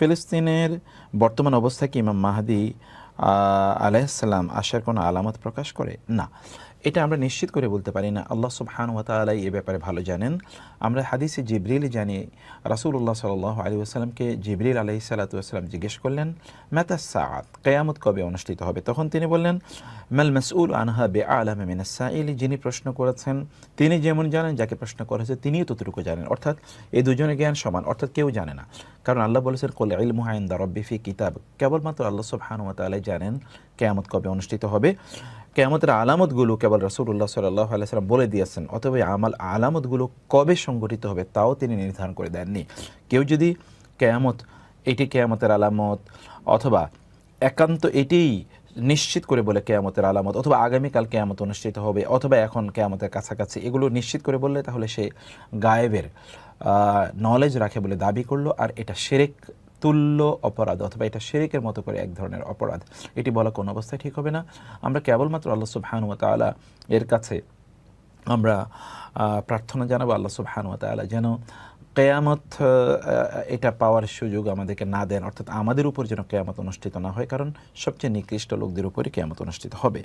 ফিলিস্তিনের বর্তমান অবস্থা কি ইমাম মাহাদি আলাইসাল্লাম আসার কোনো আলামত প্রকাশ করে? না। এটা আমরা নিশ্চিত করে বলতে পারি না। আল্লাহ সুবহান ওয়া তাআলা এ ব্যাপারে ভালো জানেন। আমরা হাদিসে জিবরিল জানি, রাসূলুল্লাহ সাল্লাল্লাহু আলাইহি ওয়াসাল্লামকে জিবরিল আলাইহিস সালাতু ওয়াসাল্লাম জিজ্ঞেস করলেন, মাতা সাআত কিয়ামত কবে অনুষ্ঠিত হবে? তখন তিনি বললেন, মাল মাসউল আনহা বিআলাম মিন আস-সাইল যিনি প্রশ্ন করেছেন, তিনি যেমন জানেন, যাকে প্রশ্ন করেছে তিনিও ততটুকু জানেন। অর্থাৎ এই দুজনের জ্ঞান সমান, অর্থাৎ কেউ জানে না। কারণ আল্লাহ বলেছেন, কুল ইলমুহা ইনদা রাব্বি ফি কিতাব কেবলমাত্র আল্লাহ সুবহানাহু ওয়া তাআলা জানেন কিয়ামত কবে অনুষ্ঠিত হবে। কেয়ামতের আলামতগুলো কেবল রসুল্লাহ সাল্লাহ আলাইসাল্লাম বলে দিয়েছেন অথবা আমাল আলামতগুলো কবে সংগঠিত হবে তাও তিনি নির্ধারণ করে দেননি। কেউ যদি কেয়ামত, এটি কেয়ামতের আলামত অথবা একান্ত এটিই নিশ্চিত করে বলে কেয়ামতের আলামত অথবা আগামীকাল কেয়ামত অনুষ্ঠিত হবে অথবা এখন কেয়ামতের কাছাকাছি এগুলো নিশ্চিত করে বললে তাহলে সে গায়েবের নলেজ রাখে বলে দাবি করল আর এটা সেরেক তুল্য অপরাধ অথবা এটা শেরিকের মতো করে এক ধরনের অপরাধ। এটি বলা কোনো অবস্থায় ঠিক হবে না। আমরা কেবলমাত্র আল্লাহ সুবহান ওয়া তাআলা এর কাছে আমরা প্রার্থনা জানাব আল্লাহ সুবহান ওয়া তাআলা যেন কেয়ামত এটা পাওয়ার সুযোগ আমাদেরকে না দেন। অর্থাৎ আমাদের উপর যেন কেয়ামত অনুষ্ঠিত না হয়, কারণ সবচেয়ে নিকৃষ্ট লোকদের উপরই কেয়ামত অনুষ্ঠিত হবে।